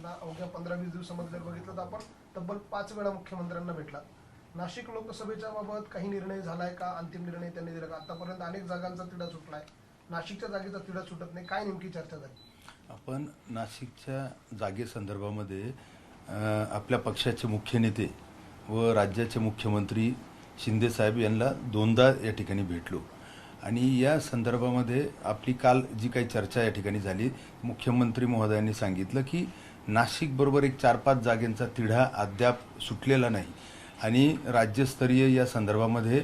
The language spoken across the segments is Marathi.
आता अवघ्या पंधरा वीस दिवसामध्ये जर बघितलं तर आपण तब्बल पाच वेळा मुख्यमंत्र्यांना भेटला. नाशिक लोकसभेच्या बाबत काही निर्णय झालाय का? अंतिम निर्णय त्यांनी दिला का? आतापर्यंत अनेक जागांचा तिढा सुटलाय. नाशिकच्या जागेचा तिढा सुटत नाही. काय नेमकी चर्चा झाली? आपण नाशिकच्या जागेसंदर्भामध्ये आपल्या पक्षाचे मुख्य नेते व राज्याचे मुख्यमंत्री शिंदेसाहेब यांना दोनदा या ठिकाणी भेटलो. आणि या संदर्भामध्ये आपली काल जी काही चर्चा या ठिकाणी झाली मुख्यमंत्री महोदयांनी सांगितलं की नाशिकबरोबर एक चार पाच जागेंचा तिढा अद्याप सुटलेला नाही. आणि राज्यस्तरीय या संदर्भामध्ये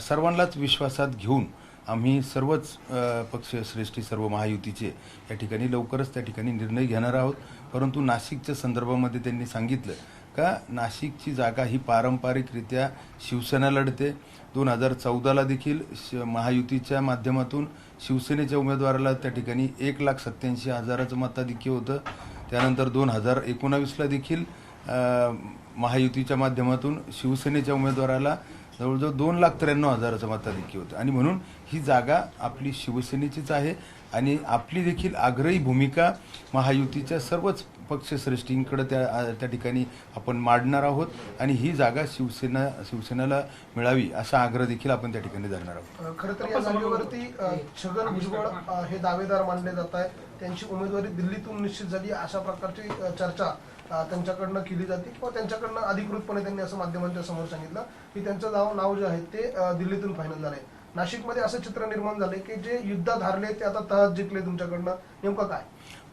सर्वांनाच विश्वासात घेऊन आम्ही सर्वच पक्ष पक्षश्रेष्ठी सर्व महायुतीचे या ठिकाणी लवकरच त्या ठिकाणी निर्णय घेणार आहोत. परंतु नाशिकच्या संदर्भामध्ये त्यांनी सांगितलं का नाशिकची जागा ही पारंपरिकरित्या शिवसेना लढते. दोन हजार चौदाला देखील श महायुतीच्या माध्यमातून शिवसेनेच्या उमेदवाराला त्या ठिकाणी एक लाख सत्याऐंशी हजाराचं मताधिक्य होतं. त्यानंतर दोन हजार एकोणावीसला देखील महायुतीच्या माध्यमातून शिवसेनेच्या उमेदवाराला जवळजवळ दोन लाख त्र्याण्णव हजाराचं मताधिक्य होतं. आणि म्हणून ही जागा आपली शिवसेनेचीच आहे आणि आपली देखील आग्रही भूमिका महायुतीच्या सर्वच पक्षश्रेष्ठींकडे त्या त्या ठिकाणी आपण मांडणार आहोत आणि ही जागा शिवसेना शिवसेनेला मिळावी असा आग्रह देखील आपण त्या ठिकाणी धरणार आहोत. खरं तर या जागेवरती छगन भुजबळ हे दावेदार मानले जात आहे त्यांची उमेदवारी दिल्लीतून निश्चित झाली अशा प्रकारची चर्चा त्यांच्याकडनं केली जाते किंवा त्यांच्याकडनं अधिकृतपणे त्यांनी असं माध्यमांच्या समोर सांगितलं की त्यांचं नाव नाव जे आहे ते दिल्लीतून फायनल झालंय. नाशिकमध्ये असं चित्र निर्माण झालंय की जे युद्धात हारले ते आता तहत जिंकले तुमच्याकडनं. नेमकं काय?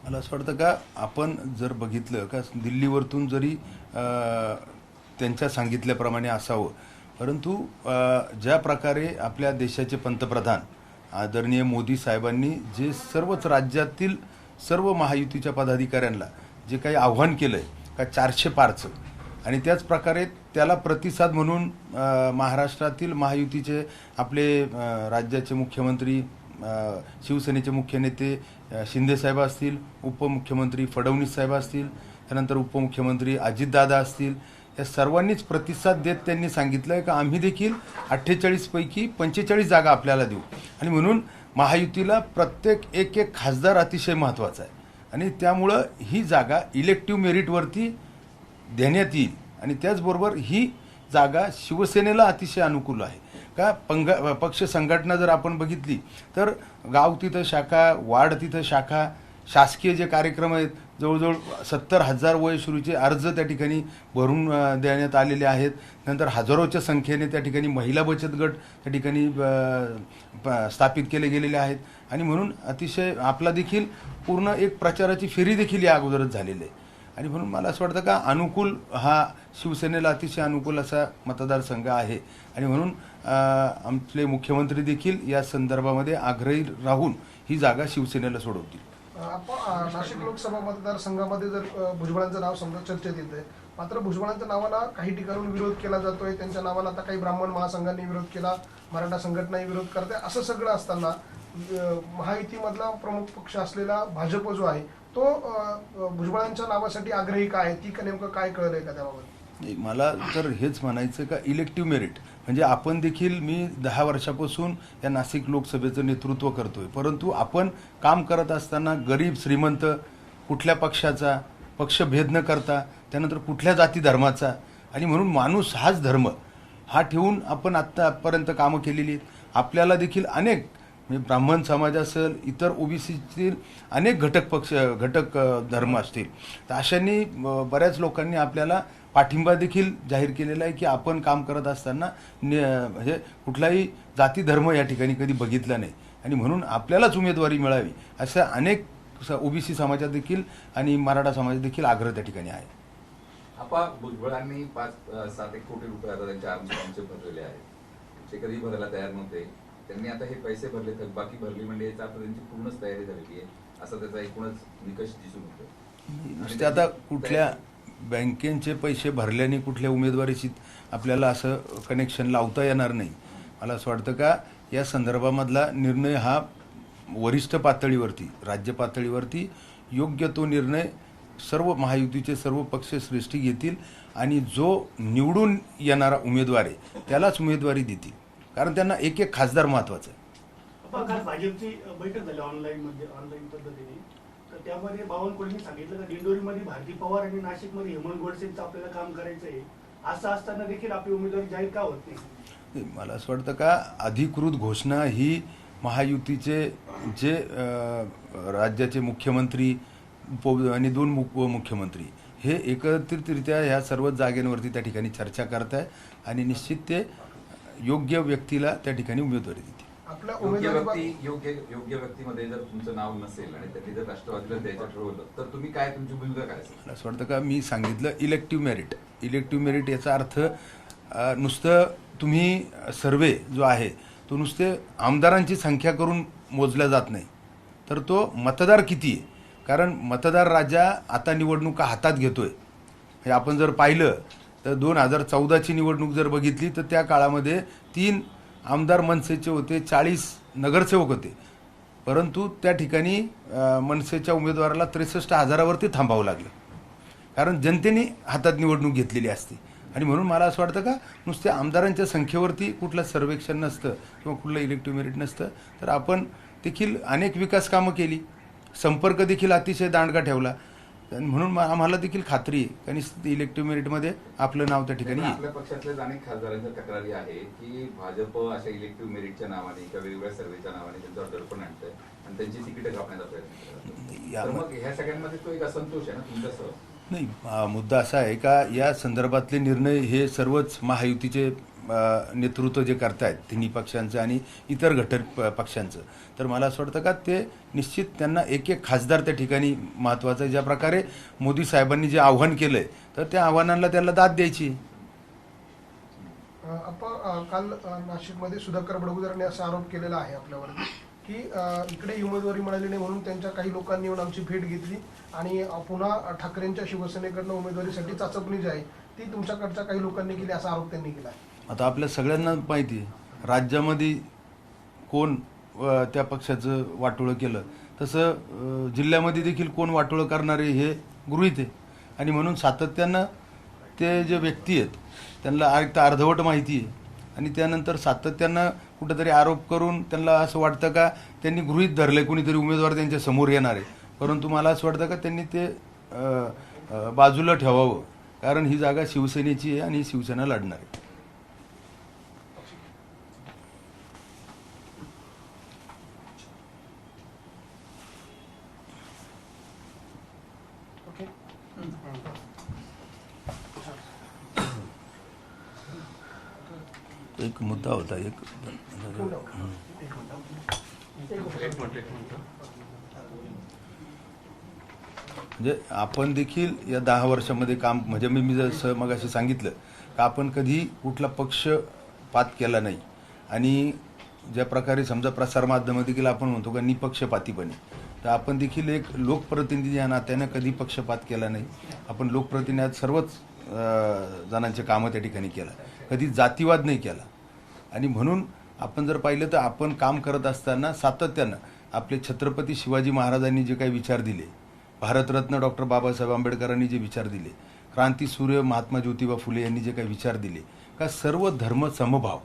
मला असं वाटतं का आपण जर बघितलं का दिल्लीवरतून जरी त्यांच्या सांगितल्याप्रमाणे असावं परंतु ज्या प्रकारे आपल्या देशाचे पंतप्रधान आदरणीय मोदी साहेबांनी जे सर्वच राज्यातील सर्व महायुतीच्या पदाधिकाऱ्यांना जे काही आव्हान केलं आहे का चारशे पारचं आणि त्याच प्रकारे त्याला प्रतिसाद म्हणून महाराष्ट्रातील महायुतीचे आपले राज्याचे मुख्यमंत्री शिवसेनेचे मुख्य नेते शिंदेसाहेब असतील उपमुख्यमंत्री फडणवीस साहेब असतील त्यानंतर उपमुख्यमंत्री अजितदादा असतील या सर्वांनीच प्रतिसाद देत त्यांनी सांगितलं आहे का आम्ही देखील अठ्ठेचाळीसपैकी पंचेचाळीस जागा आपल्याला देऊ. आणि म्हणून महायुतीला प्रत्येक एक एक खासदार अतिशय महत्त्वाचा आहे. आणि त्यामुळं ही जागा इलेक्टिव्ह मेरिटवरती देण्यात येईल. आणि त्याचबरोबर ही जागा शिवसेनेला अतिशय अनुकूल आहे. का? पंग पक्ष संघटना जर आपण बघितली तर गाव तिथं शाखा वार्ड तिथं शाखा शासकीय जे कार्यक्रम आहेत जवळजवळ सत्तर हजार वयश्रूचे अर्ज त्या ठिकाणी भरून देण्यात आलेले आहेत. नंतर हजारोच्या संख्येने त्या ठिकाणी महिला बचत गट त्या ठिकाणी स्थापित केले गेलेले आहेत. आणि म्हणून अतिशय आपला देखील पूर्ण एक प्रचाराची फेरी देखील या अगोदरच झालेली आहे. आणि म्हणून मला असं वाटतं का अनुकूल हा शिवसेनेला अतिशय अनुकूल असा मतदारसंघ आहे. आणि म्हणून आमचे मुख्यमंत्री देखील या संदर्भामध्ये आग्रही राहून ही जागा शिवसेनेला सोडवतील. आपण नाशिक लोकसभा मतदारसंघामध्ये जर भुजबळांचं नाव समजा चर्चेत येते आहे मात्र भुजबळांच्या नावाला काही ठिकाणून विरोध केला जातोय त्यांच्या नावाला आता काही ब्राह्मण महासंघांनी विरोध केला मराठा संघटनाही विरोध करते असं सगळं असताना महायुतीमधला प्रमुख पक्ष असलेला भाजप जो आहे तो भुजबळांच्या नावासाठी आग्रही का आहे? ती का नेमकं काय कळलंय का त्याबाबत? मला तर हेच म्हणायचं का इलेक्टिव्ह मेरिट म्हणजे आपण देखील मी दहा वर्षापासून या नाशिक लोकसभेचं नेतृत्व करतोय. परंतु आपण काम करत असताना गरीब श्रीमंत कुठल्या पक्षाचा पक्षभेद न करता त्यानंतर कुठल्या जाती धर्माचा आणि म्हणून माणूस हाच धर्म. हा ठेवून आपण आत्तापर्यंत कामं केलेली आहेत. आपल्याला देखील अनेक म्हणजे ब्राह्मण समाज असेल इतर ओबीसीतील अनेक घटक पक्ष घटक धर्म असतील तर अशांनी बऱ्याच लोकांनी आपल्याला पाठिंबा देखील जाहीर केलेला आहे की आपण काम करत असताना ने- म्हणजे कुठलाही जाती धर्म या ठिकाणी कधी बघितला नाही. आणि म्हणून आपल्यालाच उमेदवारी मिळावी अशा अनेक ओबीसी समाजात देखील आणि मराठा समाजात देखील आग्रह त्या ठिकाणी आहे. आपा भुजबळांनी पाच सात एक कोटी रुपये आता त्यांच्या आमचे भरलेले आहेत. ते कधी भरायला तयार नव्हते त्यांनी आता हे पैसे भरले तर बाकी भरली म्हणजे याचा आता त्यांची पूर्णच तयारी झालेली आहे. असा त्याचा एकूणच निकष दिसून येतो नुसते आता कुठल्या बँकेचे पैसे भरल्याने कुठल्या उमेदवारीशी आपल्याला असं कनेक्शन लावता येणार नाही. मला असं वाटतं का या संदर्भामधला निर्णय हा वरिष्ठ पातळीवरती राज्य पातळीवरती योग्य तो निर्णय सर्व महायुतीचे सर्व पक्ष श्रेष्ठी घेतील आणि जो निवडून येणारा उमेदवार आहे त्यालाच उमेदवारी देतील. कारण त्यांना एक एक खासदार महत्त्वाचा आहे. भाजपची बैठक झाली ऑनलाईन मध्ये ऑनलाईन पद्धतीने. तर त्यामध्ये बावनकुळेंनी सांगितलं का दिंडोरीमध्ये भारती पवार आणि नाशिकमध्ये हेमंत गोडसेंचं आपल्याला काम करायचं आहे असं असताना देखील आपली उमेदवारी जाहीर का होत नाही? मला असं वाटतं का अधिकृत घोषणा ही महायुतीचे जे राज्याचे मुख्यमंत्री आणि दोन मुख उपमुख्यमंत्री हे एकत्रितरित्या ह्या सर्व जागेंवरती त्या ठिकाणी चर्चा करत आहे आणि निश्चित ते योग्य व्यक्तीला त्या ठिकाणी उमेदवारी देते. योग्य उमेदवारी व्यक्ती योग्य योग्य व्यक्तीमध्ये जर तुमचं नाव नसेल आणि त्यांनी जर राष्ट्रवादीला द्यायचं ठरवलं तर तुम्ही काय तुमची भूमिका काय असेल? मला असं वाटतं का मी सांगितलं इलेक्टिव्ह मेरिट इलेक्टिव्ह मेरिट याचा अर्थ अ, नुसतं तुम्ही सर्वे जो आहे तो नुसते आमदारांची संख्या करून मोजला जात नाही. तर तो मतदार किती आहे? कारण मतदार राजा आता निवडणुका हातात घेतोय. हे आपण जर पाहिलं तर दोन हजार चौदाची निवडणूक जर बघितली तर त्या काळामध्ये तीन आमदार मनसेचे होते चाळीस नगरसेवक होते. परंतु त्या ठिकाणी मनसेच्या उमेदवाराला त्रेसष्ट हजारावरती थांबावं लागलं. कारण जनतेने हातात निवडणूक घेतलेली असते. आणि म्हणून मला असं वाटतं का नुसत्या आमदारांच्या संख्येवरती कुठलं सर्वेक्षण नसतं किंवा कुठलं इलेक्टिव्ह मेरिट नसतं तर आपण देखील अनेक विकास कामं केली. संपर्क देखील अतिशय दांडगा ठेवला. आणि म्हणून आम्हाला देखील खात्री आहे. का निश्चित इलेक्टिव्ह मेरिटमध्ये आपलं नाव त्या ठिकाणी आपल्या पक्षातल्याच अनेक खासदारांच्या तक्रारी आहे की भाजप अशा इलेक्टिव्ह मेरिटच्या नावाने किंवा वेगवेगळ्या सर्वेच्या नावाने त्यांच्यावर दडपण आणतंय आणि त्यांची तिकीट कापण्याचा प्रयत्न मग ह्या सगळ्यांमध्ये तो एक असंतोष आहे ना तुमच्यासह? नाही मुद्दा असा आहे का या संदर्भातले निर्णय हे सर्वच महायुतीचे नेतृत्व जे करतायत तिन्ही पक्षांचं आणि इतर घटक प- पक्षांचं. तर मला असं वाटतं का ते निश्चित त्यांना एक एक खासदार त्या ठिकाणी महत्त्वाचं आहे. ज्या प्रकारे मोदी साहेबांनी जे आव्हान केलं आहे तर त्या आव्हानांना त्यांना दाद द्यायची. आपण काल नाशिकमध्ये सुधाकर बडगुजरांनी असा आरोप केलेला आहे आपल्यावर की इकडे उमेदवारी मिळाली नाही म्हणून त्यांच्या काही लोकांनी येऊन आमची भेट घेतली आणि पुन्हा ठाकरेंच्या शिवसेनेकडनं उमेदवारीसाठी चाचपणी जी आहे ती तुमच्याकडच्या काही लोकांनी केली असा आरोप त्यांनी केला आहे. आता आपल्या सगळ्यांना माहिती आहे राज्यामध्ये कोण त्या पक्षाचं वाटोळं केलं. तसं जिल्ह्यामध्ये देखील कोण वाटोळं करणारे हे गृहीत आहे. आणि म्हणून सातत्यानं ते जे व्यक्ती आहेत त्यांना एक तर अर्धवट माहिती आहे. आणि त्यानंतर सातत्यानं कुठंतरी आरोप करून त्यांना असं वाटतं का त्यांनी गृहीत धरले कोणीतरी उमेदवार त्यांच्यासमोर येणार आहे. परंतु मला असं वाटतं का त्यांनी ते बाजूला ठेवावं. कारण ही जागा शिवसेनेची आहे आणि शिवसेना लढणार आहे. एक मुद्दा होता एक म्हणजे आपण देखील या दहा वर्षामध्ये काम म्हणजे मी मी जसं मग सांगितलं का आपण कधी कुठला पक्ष पात केला नाही. आणि ज्या प्रकारे समजा प्रसारमाध्यम देखील आपण म्हणतो का निपक्षपातीपणे. तर आपण देखील एक लोकप्रतिनिधी या नात्यानं कधी पक्षपात केला नाही. आपण लोकप्रतिनिधी सर्वच जणांचे कामं त्या ठिकाणी केलं. कधी जातीवाद नाही केला. आणि म्हणून आपण जर पाहिलं तर आपण काम करत असताना सातत्यानं आपले छत्रपती शिवाजी महाराजांनी जे काही विचार दिले भारतरत्न डॉक्टर बाबासाहेब आंबेडकरांनी जे विचार दिले क्रांतीसूर्य महात्मा ज्योतिबा फुले यांनी जे काही विचार दिले का सर्व धर्म समभाव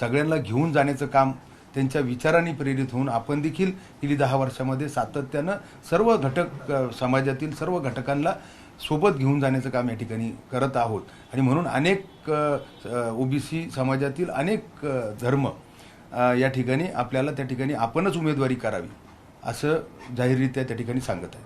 सगळ्यांना घेऊन जाण्याचं काम त्यांच्या विचारांनी प्रेरित होऊन आपण देखील गेली दहा वर्षामध्ये सातत्यानं सर्व घटक समाजातील सर्व घटकांना सोबत घेऊन जाण्याचं काम या ठिकाणी करत आहोत. आणि म्हणून अनेक ओबीसी समाजातील अनेक धर्म या ठिकाणी आपल्याला त्या ठिकाणी आपणच उमेदवारी करावी असं जाहीररित्या त्या ठिकाणी सांगत आहे